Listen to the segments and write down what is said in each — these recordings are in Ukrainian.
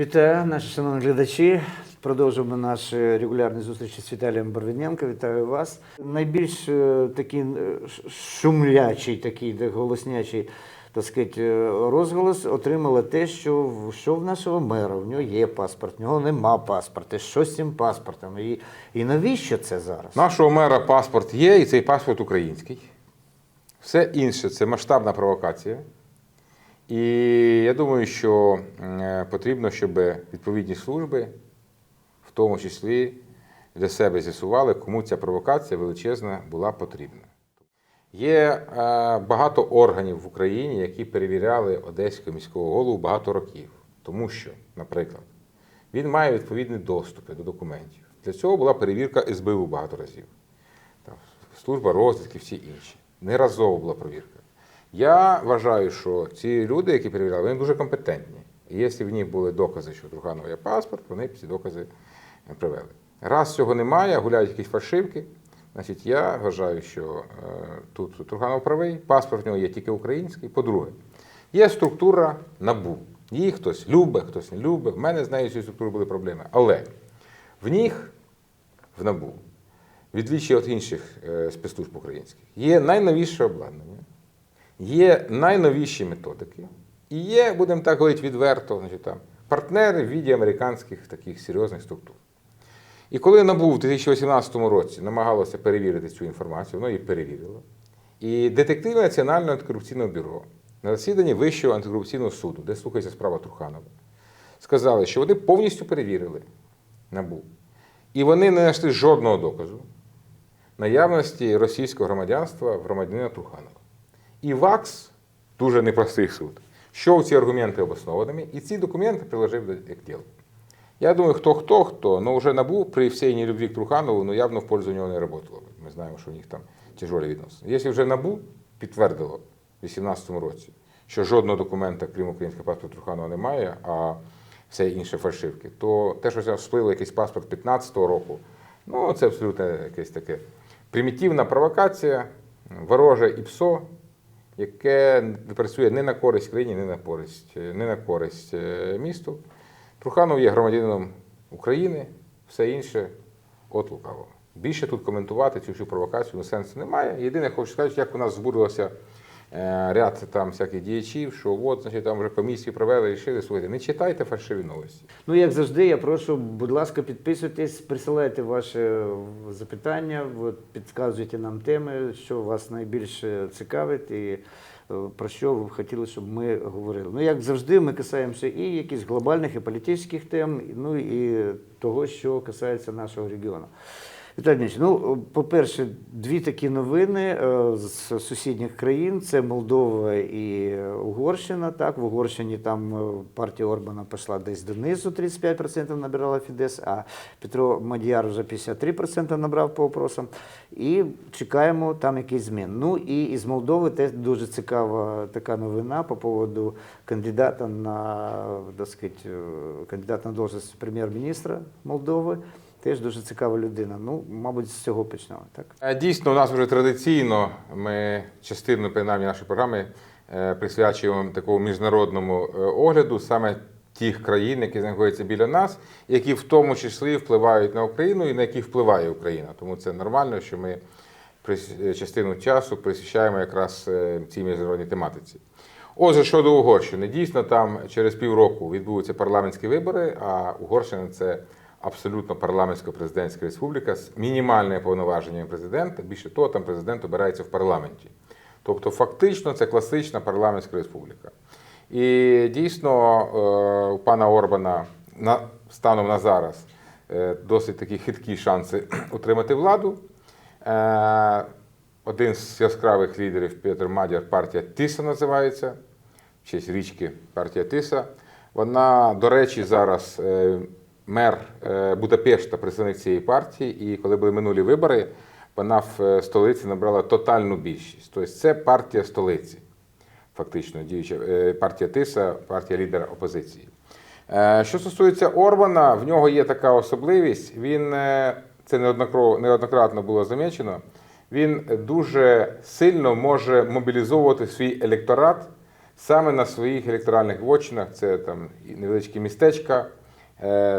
Вітаю, наші шановні глядачі. Продовжуємо наші регулярні зустрічі з Віталієм Барвіненко. Вітаю вас. Найбільш е, такий е, шумлячий, такий голоснячий так сказати, е, розголос отримало те, що що в нашого мера. В нього є паспорт, в нього нема паспорта. Що з цим паспортом? І, і навіщо це зараз? Нашого мера паспорт є, і цей паспорт український. Все інше це масштабна провокація. І я думаю, що е, потрібно, щоб відповідні служби, в тому числі для себе з'ясували, кому ця провокація величезна була потрібна. Є е, багато органів в Україні, які перевіряли одеського міського голову багато років. Тому що, наприклад, він має відповідні доступи до документів. Для цього була перевірка СБУ багато разів. Служба розвідки, всі інші. Неразово була перевірка. Я вважаю, що ці люди, які перевіряли, вони дуже компетентні. І якщо в них були докази, що у Труханова є паспорт, вони б ці докази е, привели. Раз цього немає, гуляють якісь фальшивки, значить я вважаю, що е, тут Труханов правий, паспорт в нього є тільки український. По-друге, є структура НАБУ. Її хтось любить, хтось не любить. В мене з нею цією структурою були проблеми. Але в них, в НАБУ, відлічі від інших е, спецслужб українських, є найновіше обладнання, є найновіші методики, і є, будемо так говорити відверто, значить, там, партнери в віді американських таких серйозних структур. І коли НАБУ в 2018 році намагалося перевірити цю інформацію, воно її перевірило. І детективи Національного антикорупційного бюро на засіданні Вищого антикорупційного суду, де слухається справа Труханова, сказали, що вони повністю перевірили НАБУ. І вони не знайшли жодного доказу наявності російського громадянства в громадянина Труханова. І ВАКС, дуже непростий суд, що ці аргументи обоснованими, і ці документи приложив до як діло. Я думаю, хто хто, хто, но вже набув при всій нелюбві к Труханову, ну явно в пользу нього не працювало. Ми знаємо, що у них там тяжолі відносини. Якщо вже НАБУ підтвердило в 2018 році, що жодного документа, крім українського паспорту Труханова, немає, а все інше фальшивки, то те, що всплило якийсь паспорт 2015 року, ну це абсолютно якесь таке примітивна провокація, вороже ІПСО, яке працює не на користь країні, не на користь, не на користь е, місту. Труханов є громадянином України, все інше от лукавого. Більше тут коментувати цю всю провокацію ну, сенсу немає. Єдине, хочу сказати, як у нас збурилося е, ряд там всяких діячів, що от, значить, там вже комісії провели, рішили, слухайте, не читайте фальшиві новості. Ну, як завжди, я прошу, будь ласка, підписуйтесь, присилайте ваші е, запитання, підказуйте нам теми, що вас найбільше цікавить і е, про що ви б хотіли, щоб ми говорили. Ну, як завжди, ми касаємося і якихось глобальних і політичних тем, ну і того, що касається нашого регіону. Віталій ну, по-перше, дві такі новини е, з сусідніх країн: це Молдова і Угорщина. Так, в Угорщині там е, партія Орбана пішла десь донизу, 35% набирала Фідес, а Петро Мадяр вже 53% набрав по опросам. І чекаємо там якийсь змін. Ну і із Молдови теж дуже цікава така новина по поводу кандидата на так сказати, е, кандидата на должність прем'єр-міністра Молдови. Теж дуже цікава людина. Ну, мабуть, з цього почнемо, так? Е, Дійсно, у нас вже традиційно ми частину принаймні нашої програми е, присвячуємо такому міжнародному е, огляду саме тих країн, які знаходяться біля нас, які в тому числі впливають на Україну і на які впливає Україна. Тому це нормально, що ми частину часу присвящаємо якраз цій міжнародній тематиці. Отже, щодо Угорщини, дійсно там через півроку відбудуться парламентські вибори, а Угорщина це абсолютно парламентсько-президентська республіка з мінімальними повноваженнями президента. Більше того, там президент обирається в парламенті. Тобто, фактично, це класична парламентська республіка. І дійсно, е, у пана Орбана на, станом на зараз е, досить такі хиткі шанси отримати владу. Е, Один з яскравих лідерів Петр Мадяр, партія Тиса називається, в честь річки партія Тиса. Вона, до речі, зараз мер е, Будапешта, представник цієї партії, і коли були минулі вибори, вона в е, столиці набрала тотальну більшість. Тобто це партія столиці, фактично діюча е, партія Тиса, партія лідера опозиції. Що стосується Орбана, в нього є така особливість. Він це неоднократно було замічено. Він дуже сильно може мобілізовувати свій електорат саме на своїх електоральних вотчинах, це там невеличкі містечка,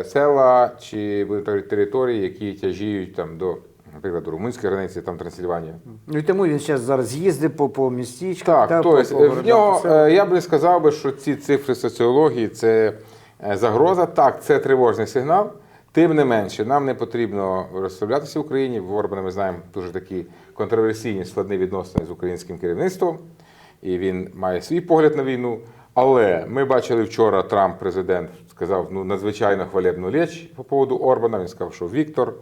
села чи території, які тяжіють там до, наприклад, румунської границі, там Трансильванія. Ну і тому він зараз зараз їздить по, по містечках. Так, та, то по, по е, в нього е, я б не сказав би, що ці цифри соціології це е, загроза. Так, це тривожний сигнал. Тим не менше, нам не потрібно розставлятися в Україні. В Орбана ми знаємо дуже такі контроверсійні складні відносини з українським керівництвом, і він має свій погляд на війну. Але ми бачили вчора, Трамп, президент, сказав ну надзвичайно хвалебну річ по поводу Орбана. Він сказав, що Віктор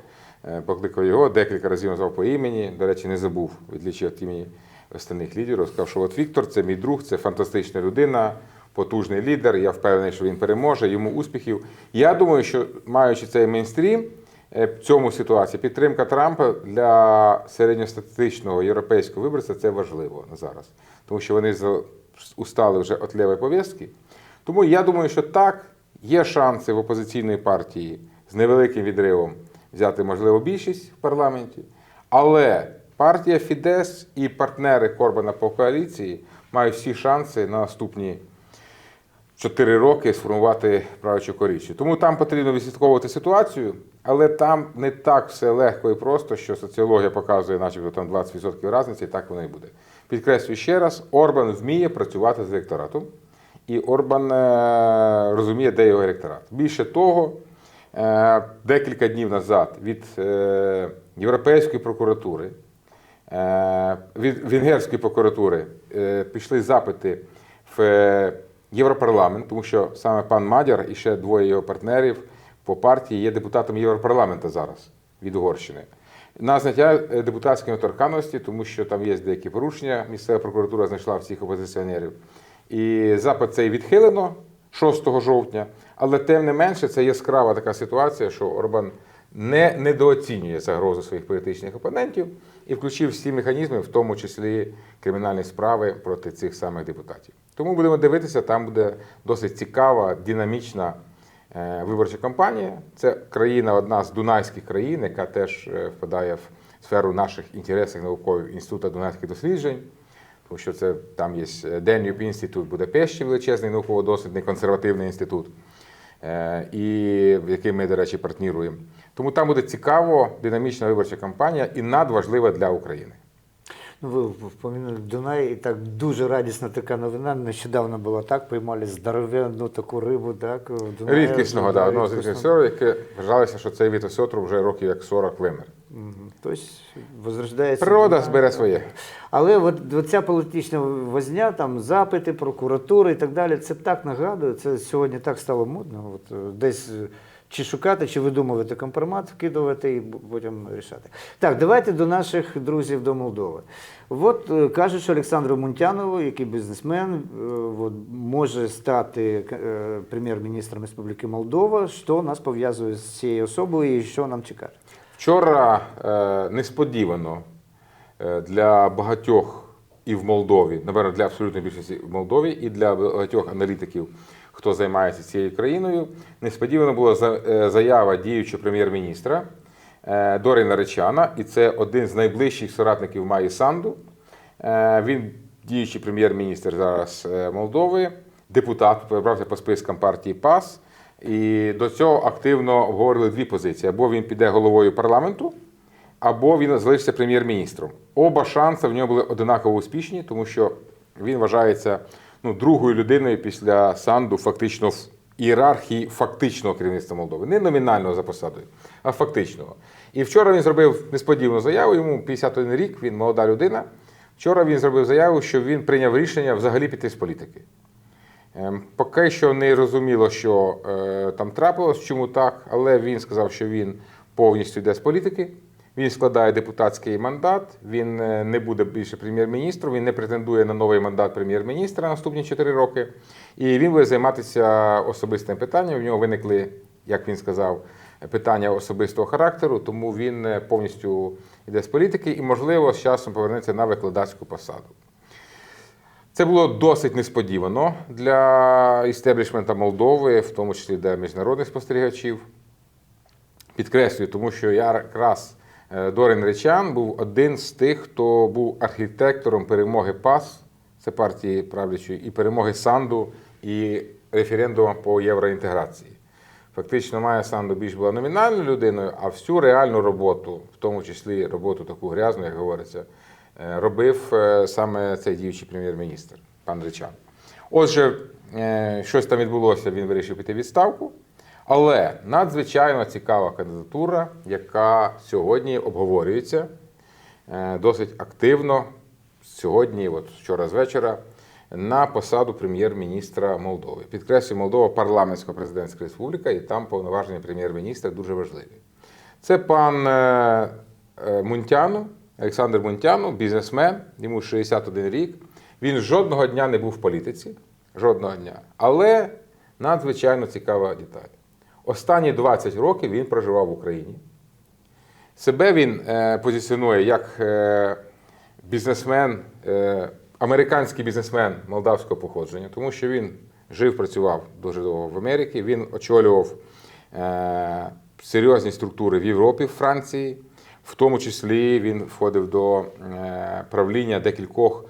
е, покликав його, декілька разів назвав по імені. До речі, не забув відлічі від імені остальних лідерів. Сказав, що от Віктор це мій друг, це фантастична людина, потужний лідер. Я впевнений, що він переможе, йому успіхів. Я думаю, що маючи цей мейнстрім, е, в цьому ситуації підтримка Трампа для середньостатистичного європейського виборця це важливо на зараз, тому що вони устали вже від лівої повістки. Тому я думаю, що так, є шанси в опозиційної партії з невеликим відривом взяти, можливо, більшість в парламенті. Але партія Фідес і партнери Корбана по коаліції мають всі шанси на наступні 4 роки сформувати правлячу коаліцію. Тому там потрібно відслідковувати ситуацію, але там не так все легко і просто, що соціологія показує, начебто там 20% різниці, і так воно і буде. Підкреслюю ще раз: Орбан вміє працювати з електоратом, і Орбан е, розуміє, де його електорат. Більше того, е, декілька днів назад від е, Європейської прокуратури від венгерської прокуратури пішли запити в Європарламент, тому що саме пан Мадяр і ще двоє його партнерів по партії є депутатом Європарламенту зараз від Угорщини. На зняття депутатської недоторканності, тому що там є деякі порушення. Місцева прокуратура знайшла всіх опозиціонерів. І запит цей відхилено 6 жовтня, але тим не менше це яскрава така ситуація, що Орбан не недооцінює загрозу своїх політичних опонентів і включив всі механізми, в тому числі кримінальні справи проти цих самих депутатів. Тому будемо дивитися, там буде досить цікава, динамічна е, виборча кампанія. Це країна, одна з дунайських країн, яка теж е, впадає в сферу наших інтересів наукових інституту Дунайських досліджень. Тому що це там є Денюб інститут Будапешті, величезний науково-дослідний консервативний інститут, е, і в який ми, до речі, партніруємо. Тому там буде цікаво, динамічна виборча кампанія і надважлива для України. Ну, ви впоминали Дунай, і так дуже радісна така новина. Нещодавно була так, поймали здоровенну таку рибу, так? в Дунаї. Рідкісного, да, одного з яке вважалося, що цей вид осьотру вже років як 40 вимер. Мгм. Тобто возрождається. Природа збере своє. Але от, от ця політична возня, там запити, прокуратури і так далі, це так нагадує, це сьогодні так стало модно. От, е, десь е, чи шукати, чи видумувати компромат, вкидувати і потім рішати. Так, давайте до наших друзів до Молдови. От е, кажуть, що Олександру Мунтянову, який бізнесмен, е, от, може стати е, прем'єр-міністром Республіки Молдова. Що нас пов'язує з цією особою і що нам чекати? Вчора несподівано для багатьох і в Молдові, напевно, для абсолютної більшості в Молдові, і для багатьох аналітиків, хто займається цією країною, несподівано була е, заява діючого прем'єр-міністра е, Доріна Речана, і це один з найближчих соратників Маї Санду. Е, Він діючий прем'єр-міністр зараз Молдови, депутат, перебрався по спискам партії ПАС. І до цього активно обговорили дві позиції: або він піде головою парламенту, або він залишиться прем'єр-міністром. Оба шанси в нього були одинаково успішні, тому що він вважається ну, другою людиною після Санду, фактично в ієрархії фактичного керівництва Молдови. Не номінального за посадою, а фактичного. І вчора він зробив несподівану заяву. Йому 51 рік, він молода людина. Вчора він зробив заяву, що він прийняв рішення взагалі піти з політики. Ем, Поки що не розуміло, що е, там трапилось, чому так, але він сказав, що він повністю йде з політики. Він складає депутатський мандат, він е, не буде більше прем'єр-міністром, він не претендує на новий мандат прем'єр-міністра на наступні 4 роки. І він буде займатися особистим питанням. В нього виникли, як він сказав, питання особистого характеру, тому він е, повністю йде з політики і, можливо, з часом повернеться на викладацьку посаду. Це було досить несподівано для істеблішмента Молдови, в тому числі для міжнародних спостерігачів. Підкреслюю, тому що я якраз Дорин Речан був один з тих, хто був архітектором перемоги ПАС це партії правлячої, і перемоги Санду, і референдуму по євроінтеграції. Фактично, Майя Санду більш була номінальною людиною, а всю реальну роботу, в тому числі роботу таку грязну, як говориться, е, робив е, саме цей діючий прем'єр-міністр, пан Речан. Отже, е, щось там відбулося, він вирішив піти відставку. Але надзвичайно цікава кандидатура, яка сьогодні обговорюється е, досить активно. Сьогодні, от вчора з вечора, на посаду прем'єр-міністра Молдови. Підкреслюю, Молдова парламентсько-президентська республіка, і там повноваження прем'єр-міністра дуже важливі. Це пан е, е, Мунтяну, Олександр Мунтяну, бізнесмен, йому 61 рік. Він жодного дня не був в політиці, жодного дня. Але надзвичайно цікава деталь. Останні 20 років він проживав в Україні. Себе він е, позиціонує як е, бізнесмен, е, американський бізнесмен молдавського походження, тому що він жив, працював дуже довго в Америці. Він очолював серйозні структури в Європі, в Франції. В тому числі він входив до правління декількох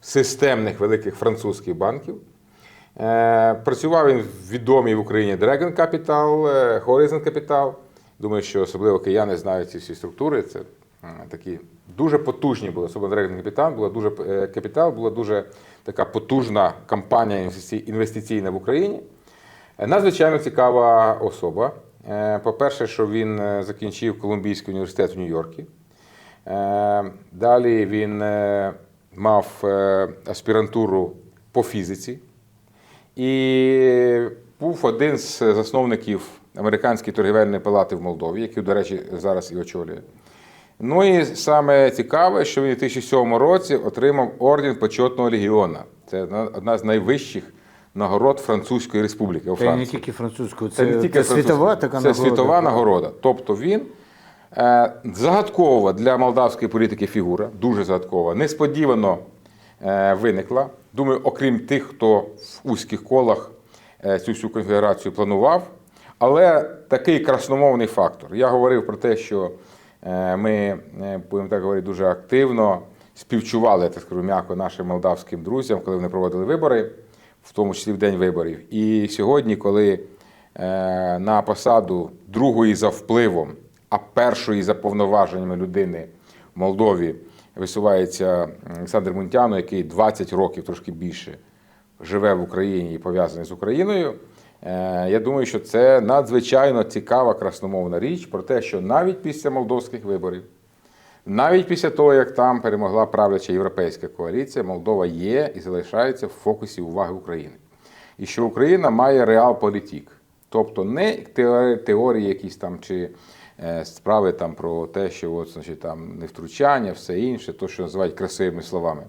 системних великих французьких банків. Е, Працював він в відомій в Україні Dragon Capital, е, Horizon Capital. Думаю, що особливо кияни знають ці всі структури. Це е, такі дуже потужні були, особливо Dragon Capital, була дуже е, Capital, була дуже така потужна кампанія інвестиційна в Україні. Е, Надзвичайно цікава особа. Е, По-перше, що він е, закінчив Колумбійський університет в Нью-Йорку. Е, Далі він е, мав е, аспірантуру по фізиці і був один з засновників Американської торгівельної палати в Молдові, який, до речі, зараз і очолює. Ну і саме цікаве, що він у 2007 році отримав орден почетного легіона. Це одна- з найвищих нагород Французької республіки у Це не тільки французькою, Це, це, не це, тільки світова французька, така це нагорода. світова нагорода. Тобто він е, загадкова для молдавської політики фігура, дуже загадкова, несподівано е, виникла. Думаю, окрім тих, хто в вузьких колах е, цю всю конфігурацію планував. Але такий красномовний фактор. Я говорив про те, що е, ми, е, будемо так говорити, дуже активно співчували, так скажу м'яко, нашим молдавським друзям, коли вони проводили вибори, в тому числі в день виборів. І сьогодні, коли на посаду другої за впливом, а першої за повноваженнями людини в Молдові висувається Олександр Мунтяно, який 20 років трошки більше живе в Україні і пов'язаний з Україною. Е, Я думаю, що це надзвичайно цікава красномовна річ про те, що навіть після молдовських виборів, навіть після того, як там перемогла правляча європейська коаліція, Молдова є і залишається в фокусі уваги України. І що Україна має реал-політік. Тобто не теорії, якісь там чи справи там про те, що от, значить, там не втручання, все інше, то, що називають красивими словами.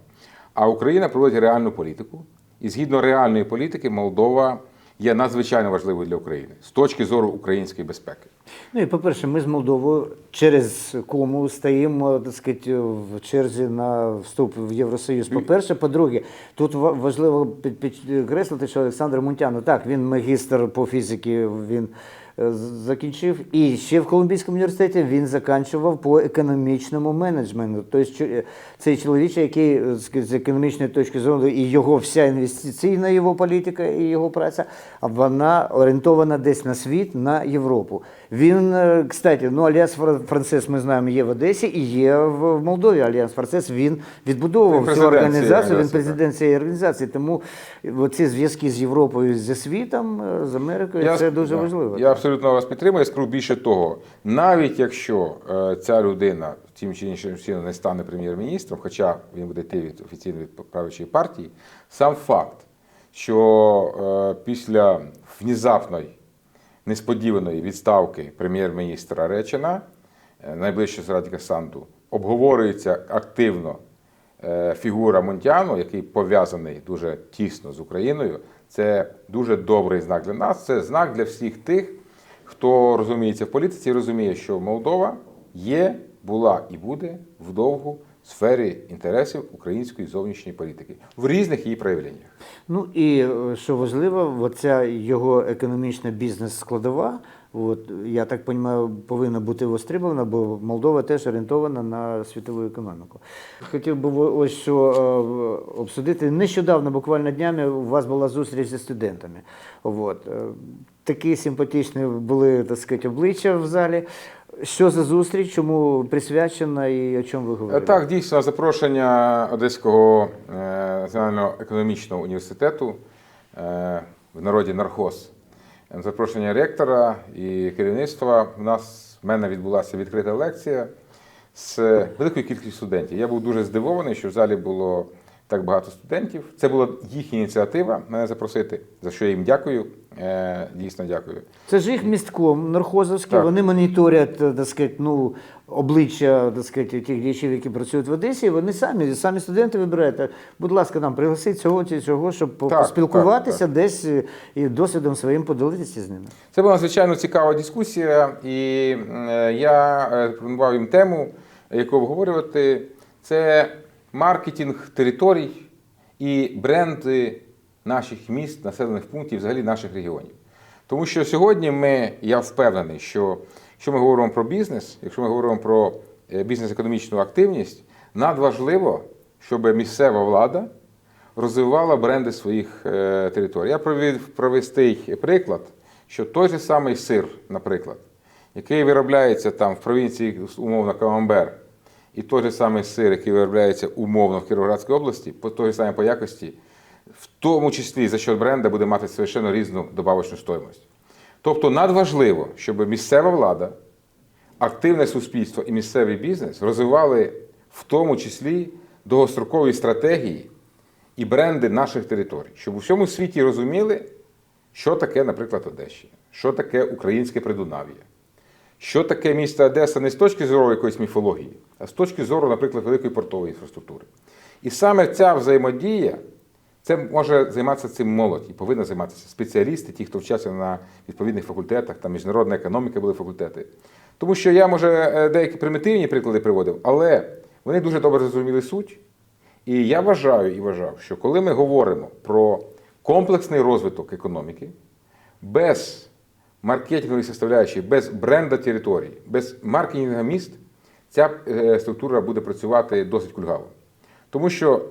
А Україна проводить реальну політику. І згідно реальної політики, Молдова є надзвичайно важливою для України з точки зору української безпеки. Ну і по-перше, ми з Молдовою через кому стоїмо так сказати, в черзі на вступ в Євросоюз. По-перше, по-друге, тут ва- важливо під- підкреслити, що Олександр Мунтяно, так, він магістр по фізиці, він е, закінчив. І ще в Колумбійському університеті він закінчував по економічному менеджменту. Тобто чо- цей чоловік, який е, з економічної точки зору, і його вся інвестиційна його політика і його праця, вона орієнтована десь на світ, на Європу. Він, е, кстати, ну Альянс Фра- Францез, ми знаємо, є в Одесі і є в Молдові. Альянс Францез він відбудовував цю організацію. Він президент цієї організації. Тому ці зв'язки з Європою, зі світом, е, з Америкою, це дуже да, важливо. Я абсолютно вас підтримую. Я скажу більше того, навіть якщо е, ця людина тим чи іншим чином не стане прем'єр-міністром, хоча він буде йти від офіційно від правлячої партії, сам факт, що е, після внезапної, несподіваної відставки прем'єр-міністра Речина, е, найближчого зрадника Санду, обговорюється активно фігура Монтяну, який пов'язаний дуже тісно з Україною, це дуже добрий знак для нас. Це знак для всіх тих, хто розуміється в політиці розуміє, що Молдова є, була і буде вдовгу сфері інтересів української зовнішньої політики в різних її проявленнях. Ну і е, що важливо, оця його економічна бізнес-складова, От, я так розумію, повинна бути востребована, бо Молдова теж орієнтована на світову економіку. Хотів би ось що е, обсудити. Нещодавно, буквально днями, у вас була зустріч зі студентами. От. е, Такі симпатичні були, так сказати, обличчя в залі. Що за зустріч, чому присвячена і о чому ви Е, говорили? Так, дійсно, запрошення Одеського е, національного економічного університету е, в народі Нархоз. Е, Запрошення ректора і керівництва. У нас в мене відбулася відкрита лекція з великою кількістю студентів. Я був дуже здивований, що в залі було так багато студентів. Це була їхня ініціатива мене запросити, за що я їм дякую. Е, Дійсно дякую. Це ж їх містком нархозовський, вони моніторять е, так сказати, ну, обличчя так сказати, тих діячів, які працюють в Одесі, і вони самі, самі студенти вибирають. Будь ласка, нам пригласіть цього чи цього, щоб Так, поспілкуватися так, десь е, і досвідом своїм поділитися з ними. Це була надзвичайно цікава дискусія, і е, я е, пропонував їм тему, яку обговорювати. Це маркетинг територій і бренди наших міст, населених пунктів, взагалі наших регіонів. Тому що сьогодні ми, я впевнений, що якщо ми говоримо про бізнес, якщо ми говоримо про е, бізнес-економічну активність, надважливо, щоб місцева влада розвивала бренди своїх е, територій. Я провів провести приклад, що той же самий сир, наприклад, який виробляється там в провінції, умовно, Камамбер, і той же самий сир, який виробляється умовно в Кіровоградській області, по той самій по якості, в тому числі за счет бренда буде мати совершенно різну добавочну стоїмость. Тобто надважливо, щоб місцева влада, активне суспільство і місцевий бізнес розвивали в тому числі довгострокові стратегії і бренди наших територій, щоб у всьому світі розуміли, що таке, наприклад, Одещина, що таке українське Придунав'я, що таке місто Одеса не з точки зору якоїсь міфології, а з точки зору, наприклад, великої портової інфраструктури. І саме ця взаємодія, це може займатися цим молодь і повинна займатися спеціалісти, ті, хто вчаться на відповідних факультетах, там міжнародна економіка були факультети. Тому що я, може, е, деякі примітивні приклади приводив, але вони дуже добре зрозуміли суть. І я вважаю і вважав, що коли ми говоримо про комплексний розвиток економіки, без маркетингової составляючої, без бренда території, без маркетингу міст, ця е, структура буде працювати досить кульгаво. Тому що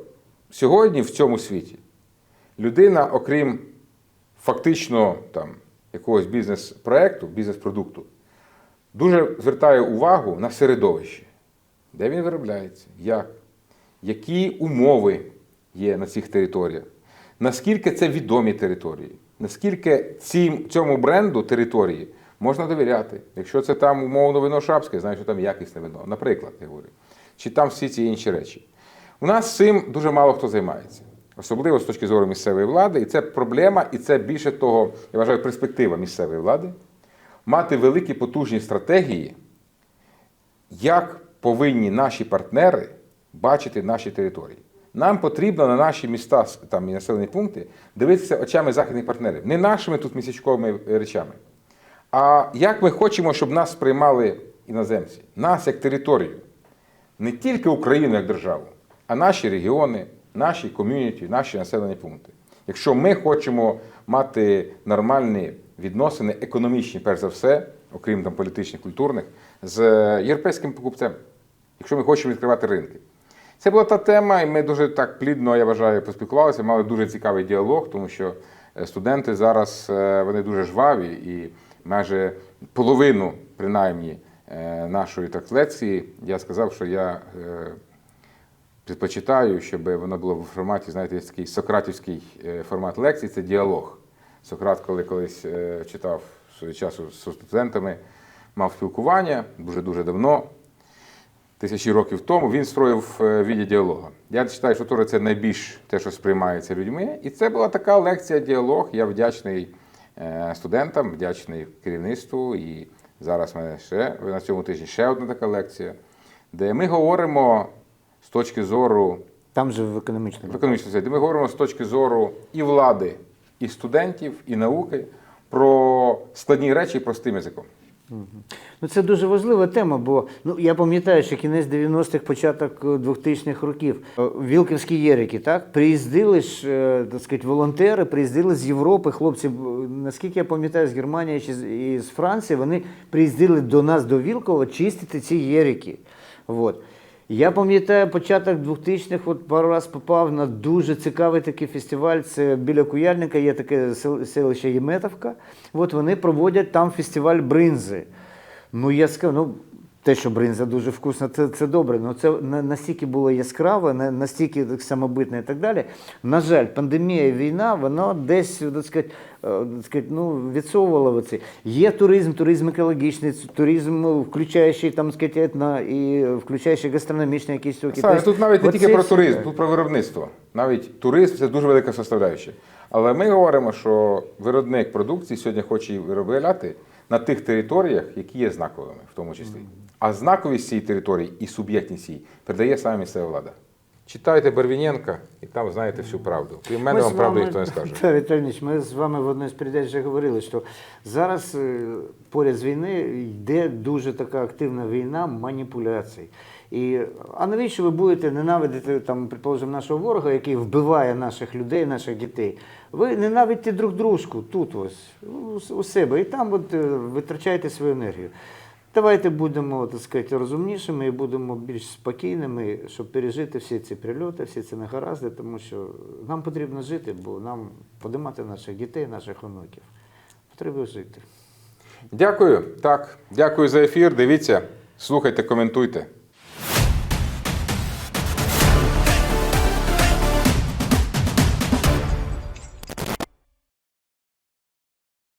сьогодні в цьому світі людина, окрім фактично там, якогось бізнес-проекту, бізнес-продукту, дуже звертає увагу на середовище, де він виробляється, як, які умови є на цих територіях, наскільки це відомі території, наскільки цим, цьому бренду території можна довіряти. Якщо це там умовно вино шапське, знаю, що там якісне вино, наприклад, я говорю, чи там всі ці інші речі. У нас цим дуже мало хто займається, особливо з точки зору місцевої влади, і це проблема, і це більше того, я вважаю, перспектива місцевої влади мати великі потужні стратегії, як повинні наші партнери бачити наші території. Нам потрібно на наші міста там, і населені пункти дивитися очами західних партнерів, не нашими тут місячковими речами. А як ми хочемо, щоб нас сприймали іноземці, нас як територію, не тільки Україну як державу, а наші регіони, наші ком'юніті, наші населені пункти. Якщо ми хочемо мати нормальні відносини, економічні, перш за все, окрім там політичних, культурних, з європейським покупцем, якщо ми хочемо відкривати ринки. Це була та тема, і ми дуже так плідно, я вважаю, поспілкувалися, мали дуже цікавий діалог, тому що е, студенти зараз е, вони дуже жваві і майже половину, принаймні, е, нашої так лекції я сказав, що я предпочитаю, щоб воно було в форматі, знаєте, такий сократівський формат лекцій це діалог. Сократ, коли колись читав свого часу з студентами, мав спілкування дуже-дуже давно, тисячі років тому, він строїв е, віді діалога. Я вважаю, що Тора це найбільш те, що сприймається людьми. І це була така лекція, діалог. Я вдячний е, студентам, вдячний керівництву. І зараз в мене ще на цьому тижні ще одна така лекція, де ми говоримо з точки зору Там же в економічному. в економічному світі. Ми говоримо з точки зору і влади, і студентів, і науки про складні речі простим язиком. Ну, це дуже важлива тема, бо ну, я пам'ятаю, що кінець 90-х, початок 2000-х років. е, Вілківські єрики, так? Приїздили ж, е, так сказати, волонтери, приїздили з Європи, хлопці, наскільки я пам'ятаю, з Германії чи з, Франції, вони приїздили до нас, до Вілкова, чистити ці єрики. Вот. Я пам'ятаю початок 2000-х, от пару раз попав на дуже цікавий такий фестиваль. Це біля Куяльника, є таке селище Єметовка. От вони проводять там фестиваль бринзи. Ну, я сказав, ну, те, що бринза дуже вкусна, це, це добре. Ну це на- настільки було яскраво, на- настільки так, самобитне і так далі. На жаль, пандемія і війна, воно десь так сказати, е, так сказати, ну, відсовувало оці. Є туризм, туризм екологічний, туризм, включаючий там, сказати, етно і включаючий гастрономічний якісь штуки. Саме, тут навіть не тільки про туризм, тут про виробництво. Навіть туризм це дуже велика составляюча. Але ми говоримо, що виробник продукції сьогодні хоче виробляти на тих територіях, які є знаковими, в тому числі. А знаковість цієї території і суб'єктність її передає саме місцева влада. Читайте Барвіненка, і там знаєте всю правду. Крім мене вам правду ніхто не скаже. Та, Віталій ми з вами в одній з передач вже говорили, що зараз е, поряд з війною йде дуже така активна війна маніпуляцій. І, а навіщо ви будете ненавидити, там, предположимо, нашого ворога, який вбиває наших людей, наших дітей? Ви ненавидьте друг дружку тут ось, у, себе, і там от, е, витрачайте свою енергію. Давайте будемо так сказати, розумнішими і будемо більш спокійними, щоб пережити всі ці прильоти, всі ці негаразди, тому що нам потрібно жити, бо нам подимати наших дітей, наших онуків. Треба жити. Дякую. Так, дякую за ефір. Дивіться, слухайте, коментуйте.